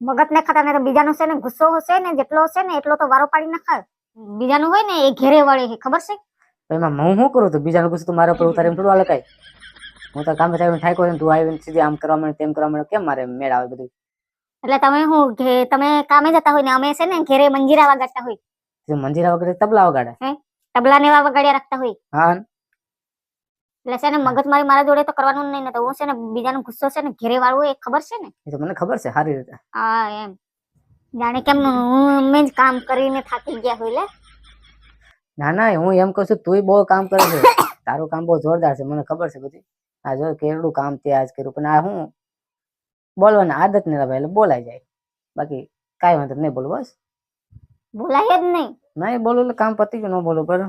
મગજ ને ખાતા ને તો બીજાનો છે ને ગુસ્સો હશે ને જેટલો હશે ને એટલો તો વારો પાડી નાખાય. બીજાનું હોય ને એ ઘેરે વળે છે ખબર છે? તો એમાં હું શું કરું? તો બીજાનું ગુસ્સો મારા ઉપર ઉતારે એમ થોડું હાલે કાંઈ. હું તો કામ થાય ઠાકો ને તું આવીને સીધી આમ કરવા માંડે તેમ કરવા માંડે કેમ મારે મેળ આવે બધું? એટલે તમે હું તમે કામે જતા હોય ને અમે છે ને ઘેરે મંજીરા વગાડતા હોય. મંજીરા વગાડે તબલા વગાડે? તબલા ને એવા વગાડ્યા રાખતા હોય. હા એટલે છે ને મગજ મારી મારા જોડે તો કરવાનું નહીં ને તો હું છે ને બીજાનો ગુસ્સો છે ને ઘેરે વાળવું એ ખબર છે ને? એ તો મને ખબર છે સારી રીતે. હા એમ. જાણે કેમ હું મેં જ કામ કરીને થાકી ગયા હોય લે. ના ના હું એમ કહું છું તુંય બહુ કામ કરે છે. તારું કામ બહુ જોરદાર છે મને ખબર છે બધી. આ જો કેટલું કામ તે આજ કર્યું પણ આ હું બોલવાની આદત નહીં રવાય એટલે બોલાઈ જાય. બાકી કાંઈ વાંધો નહીં બોલું બસ. બોલાય જ નહીં. ના એ બોલું એટલે કામ પતી ગયું ન બોલું પર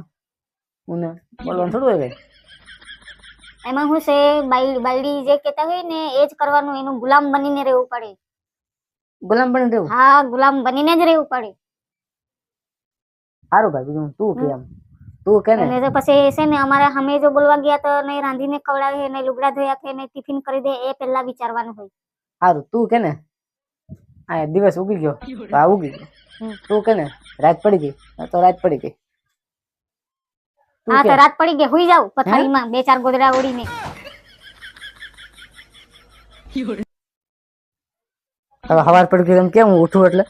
હું બોલવાનું થોડું હોય એમાં હું છે બાયડી જે કહેતા હોય ને એ જ કરવાનું એનું ગુલામ બનીને રહેવું પડે. ગુલામ બની રહેવું? હા ગુલામ બનીને જ રહેવું પડે. સારું ભાઈ બીજું તું કે એમ. તું કે ને? તો પછી છે ને અમારે અમે જો બોલવા ગયા તો નહીં રાંધીને ખવડાવે નહીં લુગડા ધોયા કે નહીં ટિફિન કરી દે એ પહેલા વિચારવાનું હોય. સારું તું કે ને? આ દિવસ ઉગી ગયો. આ ઉગી ગયો. તું કે ને? રાત પડી ગઈ. તો રાત પડી ગઈ. હા તો રાત પડી ગઈ હુઈ જાવ પથારીમાં બે ચાર ગોદડા ઓડીને હવે હવાર પડી ગઈ એમ કેમ ઉઠું એટલે?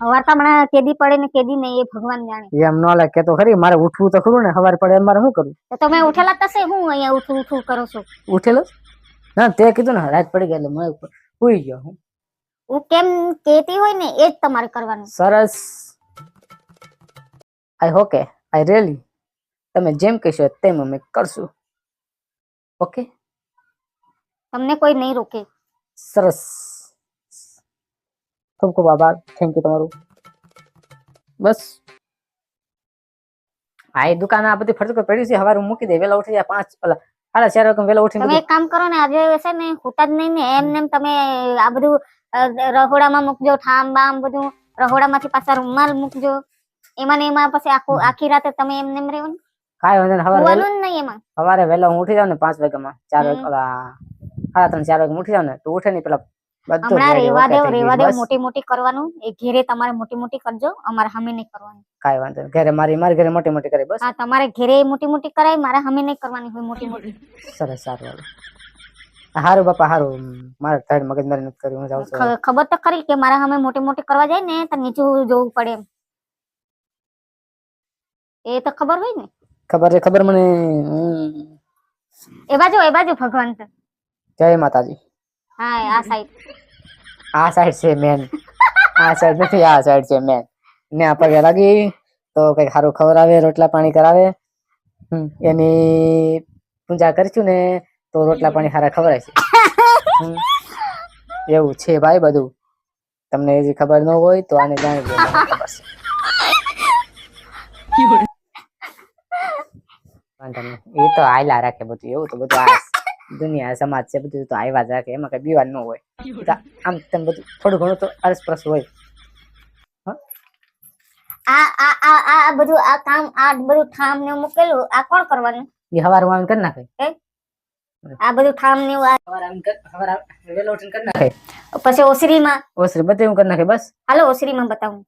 હવાર તો હમણાં કેદી પડે ને કેદી નહીં એ ભગવાન જાણે. એમ ન લાગે કે તો ખરી મારે ઉઠવું તો ખરું ને હવાર પડે મારે શું કરું તો તમે ઉઠેલા તશે હું અહીંયા ઉઠું ઉઠું કરો છો. ઉઠેલો ના તે કીધું ને રાત પડી ગઈ એટલે મેં સુઈ ગયો હું. હું કેમ કેતી હોય ને એ જ તમારે કરવાનું. સરસ. આઈ હોકે. આઈ રેલી તમે જેમ કહેશો તેમ અમે કરશું. ઓકે તમને કોઈ નહીં રોકે. સરસ. ખૂબ ખૂબ આભાર. થેન્ક યુ તમારું. બસ. આ એ દુકાન આ બધી ફરતું પડી છે. હવારે મૂકી દે વેલા ઉઠી જાય પાંચ પેલા હાલા ચાર વાગે વેલા ઉઠી તમે એક કામ કરો ને આજે છે ને હોતા જ નહીં ને એમ નેમ તમે આ બધું રહોડામાં મૂકજો ઠામ બામ બધું રહોડામાંથી પાછા રૂમાલ મૂકજો. એમાં ને એમાં પછી આખું આખી રાતે તમે એમ નેમ રહેવું કાંઈ વાંધો નહીં હવારે વહેલા- હોવાનું જ નહીં એમાં. સવારે વહેલા હું ઉઠી જાઉં ને પાંચ વાગ્યામાં ચાર વાગે હમ. ઓલા સાડા ત્રણ ચાર વાગે ઉઠી જાઉં ને તો ઉઠે નહીં પેલા બધું હમણાં ready, રેવા okay દેવ થઈ રેવા ગયું. દેવ બસ, મોટી મોટી કરવાનું એ ઘેરે તમારે મોટી મોટી કરજો અમારે હમે નહીં કરવાની. કાંઈ વાંધો નહીં ઘરે મારી મારી ઘરે મોટી મોટી કરી બસ. હા તમારે ઘેરે મોટી મોટી કરાય મારે હમે નહીં કરવાની હોય મોટી મોટી. સરસ સારું હાલો. હારું બાપા હારું મારે થર્ડ મગજ મારી નથી કરી હું જાઉં છું. ખ- ખબર તો ખરી કે મારા હમે મોટી મોટી કરવા જાય ને તો નીચું જોવું પડે એમ. એ તો ખબર હોય ને? ખબર છે ખબર મને. એ બાજુ એ બાજુ ભગવાન જય માતાજી. હા આ સાઈડ આ સાઈડ છે મેન આ સાઈડ નથી આ સાઈડ છે મેન ને આ પગે લાગી તો કઈ સારું ખવડાવે રોટલા પાણી કરાવે. એની પૂજા કરશું ને તો રોટલા પાણી સારા ખવડાય છે. એવું છે ભાઈ બધું. તમને હજી ખબર ન હોય તો આને જાણી લો મને ખબર છે વાંધો નહીં. એ તો આયલા રાખે બધું એવું તો બધું આ દુનિયા સમાજ છે બધું તો આવ્યા જ રાખે એમાં કઈ બીવાન ન હોય. આમ તેમ બધું થોડું ઘણું તો અરસપરસ હોય. આ આ આ આ બધું આ કામ આ બધું ઠામ ને મૂકેલું આ કોણ કરવાનું? એ હવાર કરી નાખે. આ બધું ઠામ ને આ હવાર આવીને કર- હવાર આવીને ઉઠીને કરી નાખે. પછી ઓસરીમાં? ઓસરી બધું કરી નાખે બસ. હાલો ઓસરીમાં બતાવું.